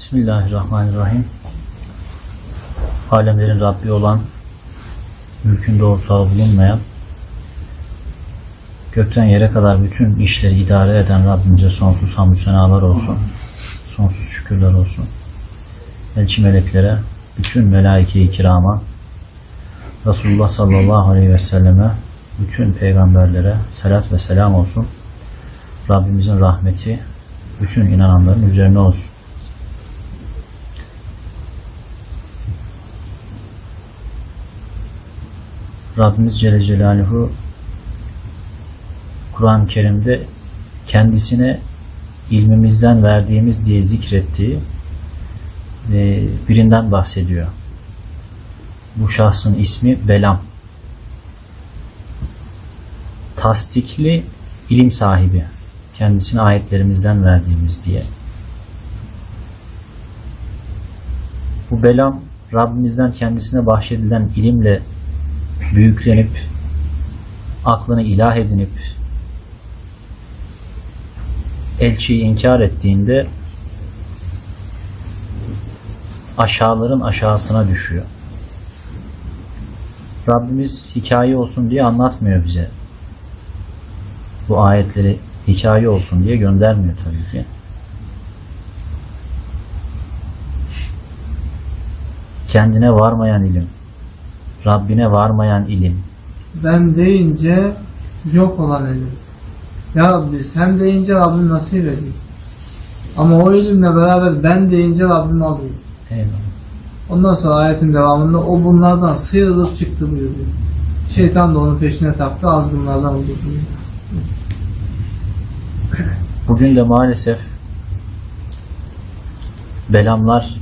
Bismillahirrahmanirrahim. Alemlerin Rabbi olan, mülkünde ortağı bulunmayan, gökten yere kadar bütün işleri idare eden Rabbimize sonsuz hamdü senalar olsun. Sonsuz şükürler olsun. Elçi meleklere, bütün melaike-i kirama, Resulullah sallallahu aleyhi ve selleme, bütün peygamberlere selat ve selam olsun. Rabbimizin rahmeti bütün inananların üzerine olsun. Rabbimiz Celle Celaluhu Kur'an-ı Kerim'de kendisine ilmimizden verdiğimiz diye zikrettiği e, birinden bahsediyor. Bu şahsın ismi Belam. Tasdikli ilim sahibi. Kendisine ayetlerimizden verdiğimiz diye. Bu Belam Rabbimizden kendisine bahşedilen ilimle büyüklenip aklını ilah edinip elçiyi inkar ettiğinde aşağıların aşağısına düşüyor. Rabbimiz hikaye olsun diye anlatmıyor bize. Bu ayetleri hikaye olsun diye göndermiyor tabii ki. Kendine varmayan ilim, Rabbine varmayan ilim, Ben deyince yok olan ilim. Ya Rabbi sen deyince Rabbim nasip ediyor. Ama o ilimle beraber ben deyince Rabbim alıyor. eyvallah. Ondan sonra ayetin devamında o bunlardan sıyrılıp çıktı buyuruyor. Şeytan da onun peşine taktı azgınlardan oldu buyuruyor. Bugün de maalesef belamlar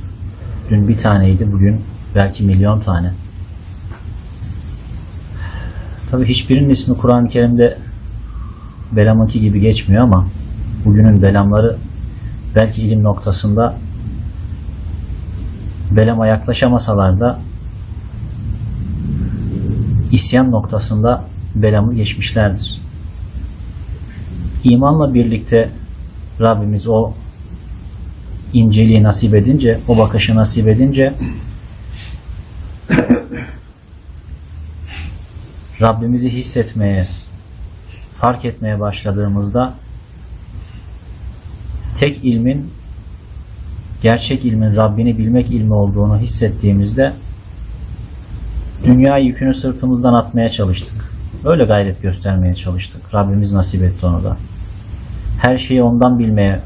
dün bir taneydi, bugün belki milyon tane. Tabi hiçbirinin ismi Kur'an-ı Kerim'de Belam'ınki gibi geçmiyor ama bugünün belamları belki ilim noktasında Belam'a yaklaşamasalar da isyan noktasında Belam'ı geçmişlerdir. İmanla birlikte Rabbimiz o inceliği nasip edince, o bakışı nasip edince Rabbimizi hissetmeye, fark etmeye başladığımızda tek ilmin gerçek ilmin Rabbini bilmek ilmi olduğunu hissettiğimizde dünya yükünü sırtımızdan atmaya çalıştık. Öyle gayret göstermeye çalıştık. Rabbimiz nasip etti onu da. Her şeyi ondan bilmeye,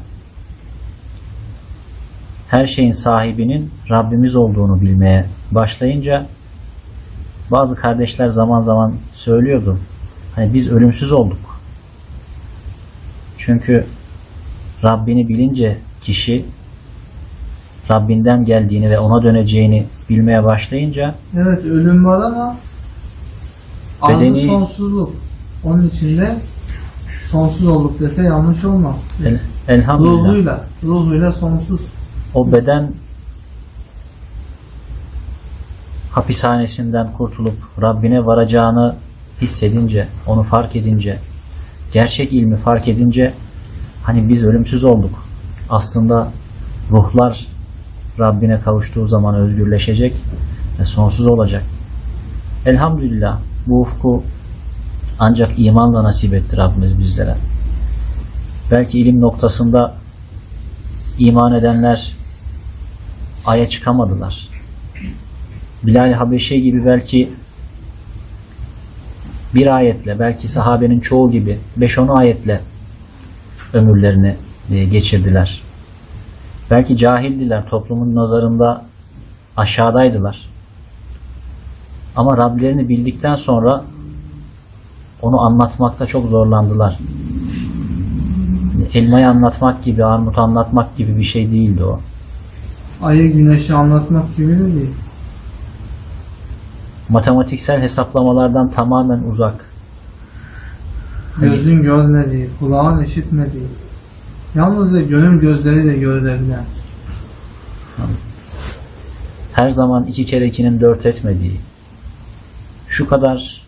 her şeyin sahibinin Rabbimiz olduğunu bilmeye başlayınca bazı kardeşler zaman zaman söylüyordu. Hani biz ölümsüz olduk. Çünkü Rabbini bilince kişi Rabbinden geldiğini ve ona döneceğini bilmeye başlayınca Evet ölüm var ama Bedeni- anı sonsuzluk. Onun içinde sonsuz olduk dese yanlış olmaz. el- elhamdülillah Ruhuyla, ruhuyla sonsuz. o beden hapishanesinden kurtulup Rabbine varacağını hissedince, onu fark edince, gerçek ilmi fark edince hani biz ölümsüz olduk. Aslında ruhlar Rabbine kavuştuğu zaman özgürleşecek ve sonsuz olacak. Elhamdülillah bu ufku ancak imanla nasip etti Rabbimiz bizlere. Belki ilim noktasında iman edenler aya çıkamadılar. Bilal Habeşi gibi belki bir ayetle, belki sahabenin çoğu gibi 5-10 ayetle ömürlerini e, geçirdiler. Belki cahildiler, toplumun nazarında aşağıdaydılar. Ama Rablerini bildikten sonra onu anlatmakta çok zorlandılar. Elmayı anlatmak gibi, armut anlatmak gibi bir şey değildi o. Ayı güneşi anlatmak gibi de değil. Matematiksel hesaplamalardan tamamen uzak. Gözün görmediği, kulağın işitmediği. Yalnızca gönül gözleriyle görülebilen. Her zaman iki kere ikinin dört etmediği. Şu kadar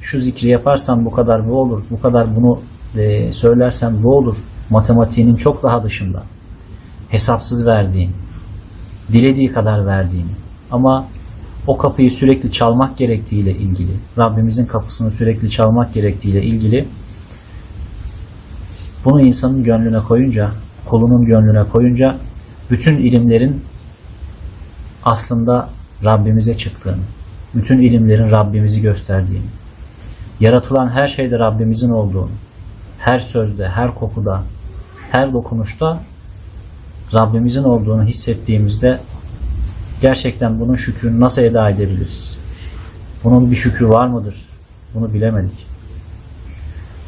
şu zikri yaparsan bu kadar bu olur. Bu kadar bunu e, söylersen bu olur. Matematiğinin çok daha dışında. hesapsız verdiğini, dilediği kadar verdiğini ama o kapıyı sürekli çalmak gerektiğiyle ilgili, Rabbimizin kapısını sürekli çalmak gerektiğiyle ilgili bunu insanın gönlüne koyunca, kulunun gönlüne koyunca bütün ilimlerin aslında Rabbimize çıktığını, bütün ilimlerin Rabbimizi gösterdiğini, yaratılan her şeyde Rabbimizin olduğunu, her sözde, her kokuda, her dokunuşta Rabbimizin olduğunu hissettiğimizde gerçekten bunun şükrünü nasıl eda edebiliriz? Bunun bir şükrü var mıdır? Bunu bilemedik.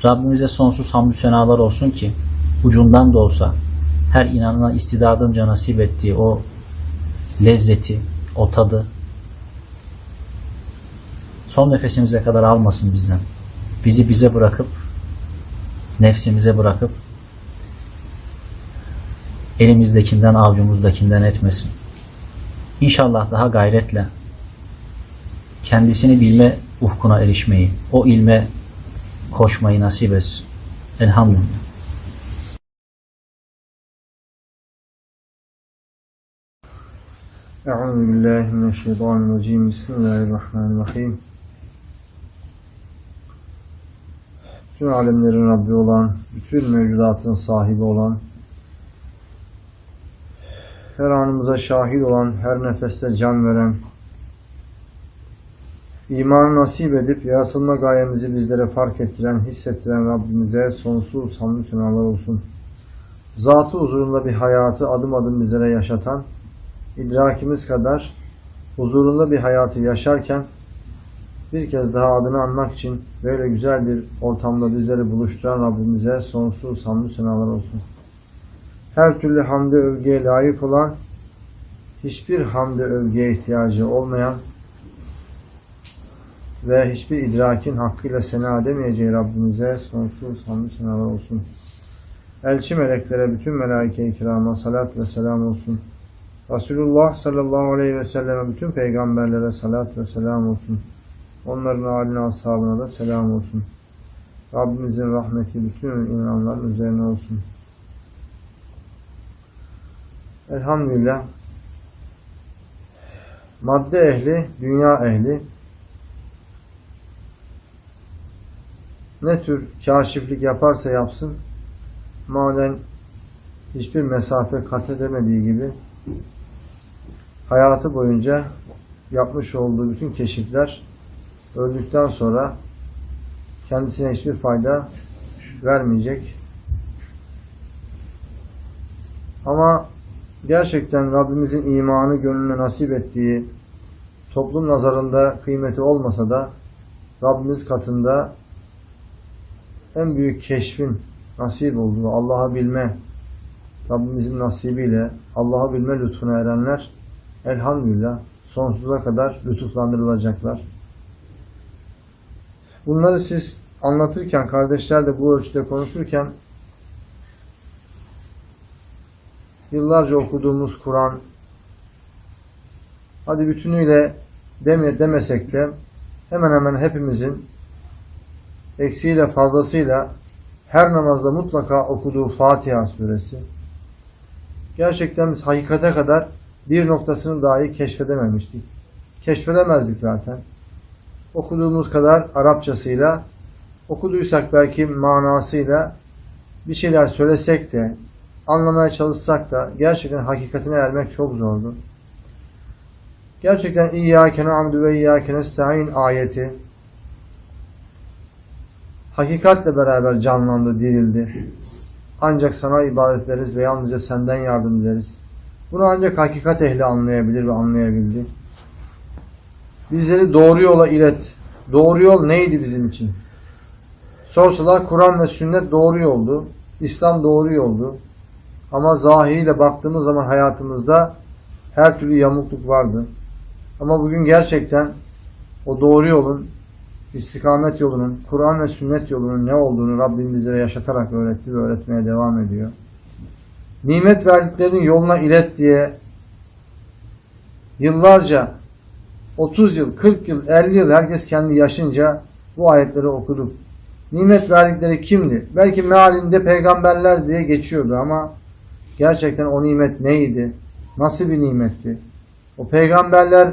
Rabbimize sonsuz hamdü senalar olsun ki ucundan da olsa her inanana istidadınca nasip ettiği o lezzeti, o tadı son nefesimize kadar almasın bizden. Bizi bize bırakıp nefsimize bırakıp elimizdekinden avucumuzdakinden etmesin. İnşallah daha gayretle kendisini bilme ufkuna erişmeyi, o ilme koşmayı nasip etsin. Elhamdülillah. Euzu billahi mineşşeytanirracim. Bismillahirrahmanirrahim. Bütün alemlerin Rabbi olan, bütün mevcudatın sahibi olan, her anımıza şahit olan, her nefeste can veren, imanı nasip edip yaratılma gayemizi bizlere fark ettiren, hissettiren Rabbimize sonsuz hamdü senalar olsun. Zatı huzurunda bir hayatı adım adım bizlere yaşatan, idrakimiz kadar huzurunda bir hayatı yaşarken bir kez daha adını anmak için böyle güzel bir ortamda bizleri buluşturan Rabbimize sonsuz hamdü senalar olsun. Her türlü hamde övgüye layık olan, hiçbir hamde övgüye ihtiyacı olmayan ve hiçbir idrakin hakkıyla sena edemeyeceği Rabbimize sonsuz hamdü senalar olsun. Elçi meleklere, bütün melaike-i kirama salat ve selam olsun. Resulullah sallallahu aleyhi ve selleme bütün peygamberlere salat ve selam olsun. Onların haline ashabına da selam olsun. Rabbimizin rahmeti bütün inananların üzerine olsun. Elhamdülillah. Madde ehli, dünya ehli ne tür kaşiflik yaparsa yapsın maden hiçbir mesafe kat edemediği gibi hayatı boyunca yapmış olduğu bütün keşifler öldükten sonra kendisine hiçbir fayda vermeyecek. Ama gerçekten Rabbimizin imanı gönlüne nasip ettiği toplum nazarında kıymeti olmasa da Rabbimiz katında en büyük keşfin nasip olduğu Allah'ı bilme Rabbimizin nasibiyle Allah'ı bilme lütfuna erenler elhamdülillah sonsuza kadar lütuflandırılacaklar. Bunları siz anlatırken, kardeşler de bu ölçüde konuşurken yıllarca okuduğumuz Kur'an hadi bütünüyle deme, demesek de hemen hemen hepimizin eksiğiyle fazlasıyla her namazda mutlaka okuduğu Fatiha suresi gerçekten biz hakikate kadar bir noktasını dahi keşfedememiştik. Keşfedemezdik zaten. Okuduğumuz kadar Arapçasıyla, okuduysak belki manasıyla bir şeyler söylesek de, anlamaya çalışsak da gerçekten hakikatine ermek çok zordu. Gerçekten İyyâke na'budu ve İyyâke nesta'in ayeti hakikatle beraber canlandı, dirildi. Ancak sana ibadet ederiz ve yalnızca senden yardım dileriz. Bunu ancak hakikat ehli anlayabilir ve anlayabildi. Bizleri doğru yola ilet. Doğru yol neydi bizim için? Sorsalar Kur'an ve sünnet doğru yoldu. İslam doğru yoldu. Ama zahiriyle baktığımız zaman hayatımızda her türlü yamukluk vardı. Ama bugün gerçekten o doğru yolun, istikamet yolunun, Kur'an ve sünnet yolunun ne olduğunu Rabbim bizlere yaşatarak öğretti ve öğretmeye devam ediyor. Nimet verdiklerinin yoluna ilet diye yıllarca 30 yıl, 40 yıl, 50 yıl herkes kendi yaşınca bu ayetleri okuduk. Nimet verdikleri kimdi? Belki mealinde peygamberler diye geçiyordu ama Gerçekten o nimet neydi? Nasıl bir nimetti? O peygamberler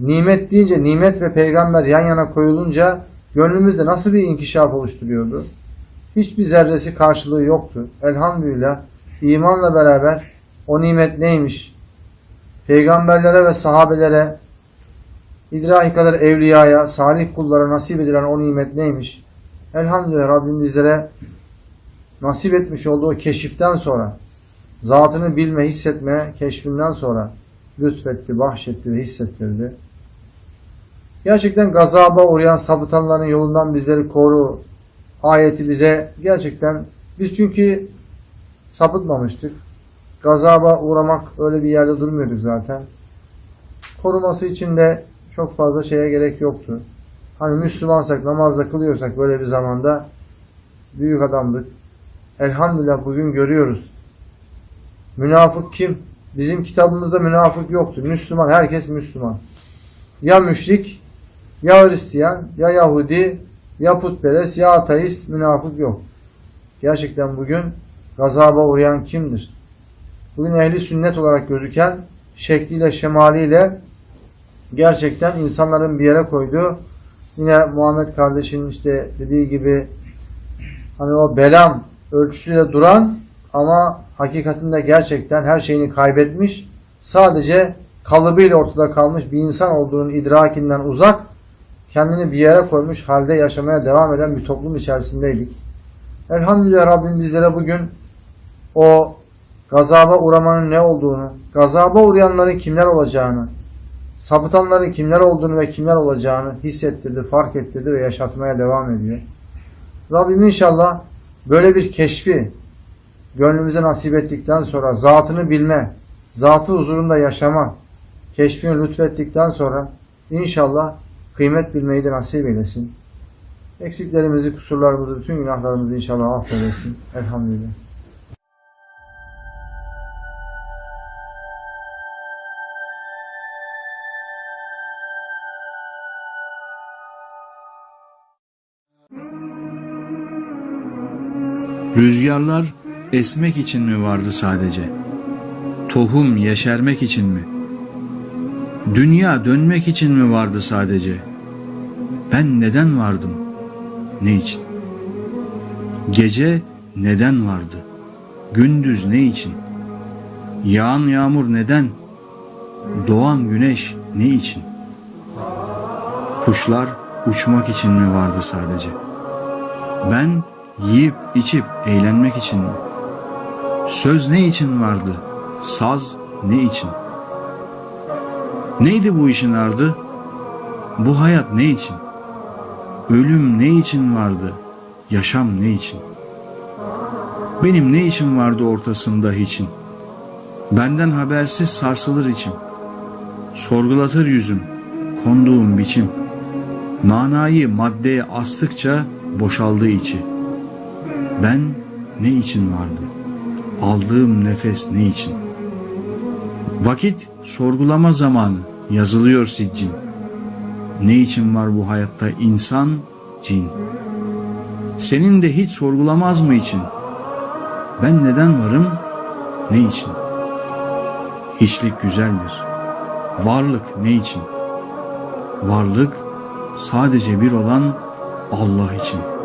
nimet deyince nimet ve peygamber yan yana koyulunca gönlümüzde nasıl bir inkişaf oluşturuyordu? Hiçbir zerresi karşılığı yoktu. Elhamdülillah imanla beraber o nimet neymiş? Peygamberlere ve sahabelere idraki kadar evliyaya, salih kullara nasip edilen o nimet neymiş? Elhamdülillah Rabbim bizlere nasip etmiş olduğu keşiften sonra, zatını bilme, hissetme keşfinden sonra lütfetti, bahşetti ve hissettirdi. Gerçekten gazaba uğrayan sapıtanların yolundan bizleri koru. Ayeti bize gerçekten biz çünkü sapıtmamıştık. Gazaba uğramak öyle bir yerde durmuyorduk zaten. Koruması için de çok fazla şeye gerek yoktu. Hani Müslümansak, namazda kılıyorsak böyle bir zamanda büyük adamdık. Elhamdülillah bugün görüyoruz. Münafık kim? Bizim kitabımızda münafık yoktu. Müslüman, herkes Müslüman. Ya müşrik, ya Hristiyan, ya Yahudi, ya putperest, ya ateist, münafık yok. Gerçekten bugün gazaba uğrayan kimdir? Bugün ehli sünnet olarak gözüken şekliyle, şemaliyle gerçekten insanların bir yere koyduğu yine Muhammed kardeşinin işte dediği gibi hani o belam ölçüsüyle duran ama hakikatinde gerçekten her şeyini kaybetmiş sadece kalıbıyla ortada kalmış bir insan olduğunun idrakinden uzak kendini bir yere koymuş halde yaşamaya devam eden bir toplum içerisindeydik. Elhamdülillah Rabbim bizlere bugün o gazaba uğramanın ne olduğunu, gazaba uğrayanların kimler olacağını, sapıtanların kimler olduğunu ve kimler olacağını hissettirdi, fark ettirdi ve yaşatmaya devam ediyor. Rabbim inşallah böyle bir keşfi gönlümüze nasip ettikten sonra zatını bilme, zatı huzurunda yaşama, keşfini lütfettikten sonra inşallah kıymet bilmeyi de nasip eylesin. Eksiklerimizi, kusurlarımızı, bütün günahlarımızı inşallah affeylesin. Elhamdülillah. Rüzgarlar esmek için mi vardı sadece? Tohum yeşermek için mi? Dünya dönmek için mi vardı sadece? Ben neden vardım? Ne için? Gece neden vardı? Gündüz ne için? Yağan yağmur neden? Doğan güneş ne için? Kuşlar uçmak için mi vardı sadece? Ben yiyip içip eğlenmek için mi? Söz ne için vardı? Saz ne için? Neydi bu işin ardı? Bu hayat ne için? Ölüm ne için vardı? Yaşam ne için? Benim ne işim vardı ortasında hiçin? Benden habersiz sarsılır içim. Sorgulatır yüzüm, konduğum biçim. Manayı maddeye astıkça boşaldı içi. Ben ne için vardım? Aldığım nefes ne için? Vakit sorgulama zamanı yazılıyor siccin. Ne için var bu hayatta insan, cin? Senin de hiç sorgulamaz mı için? Ben neden varım, ne için? Hiçlik güzeldir. Varlık ne için? Varlık sadece bir olan Allah için.''